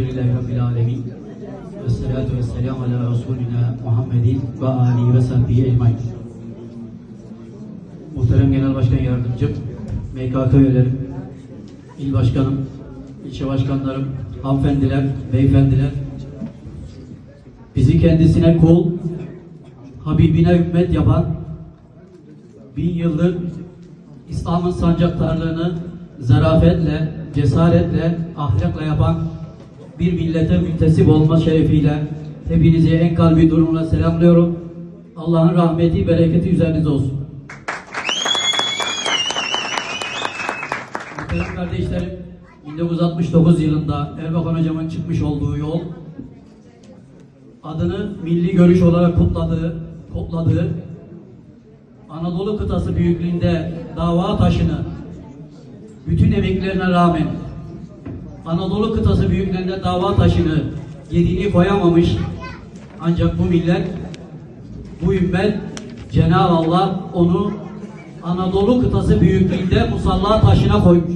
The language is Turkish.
Elhamdülillahi Rabbil Alemin. Ve salatu ve selamu ala Resulina Muhammedin ve alihi ve sahbihi ecmain. Muhterem Genel Başkan Yardımcım, MKK üyelerim, il başkanım, ilçe başkanlarım, hanımefendiler, beyefendiler, bizi kendisine kul, Habibine ümmet yapan, bin yıldır İslam'ın sancaktarlığını zarafetle, cesaretle, ahlakla yapan bir millete müntesip olma şerefiyle hepinizi en kalbi durumuna selamlıyorum. Allah'ın rahmeti, bereketi üzerinize olsun. Muhterem kardeşlerim, 1969 yılında Erbakan Hocam'ın çıkmış olduğu yol, adını milli görüş olarak kutladığı, kodladığı, Anadolu kıtası büyüklüğünde dava taşını, bütün emeklerine rağmen Anadolu kıtası büyüklüğünde dava taşını yediğini koyamamış ancak bu millet, bu ümmet Cenab-ı Allah onu Anadolu kıtası büyüklüğünde musalla taşına koymuş.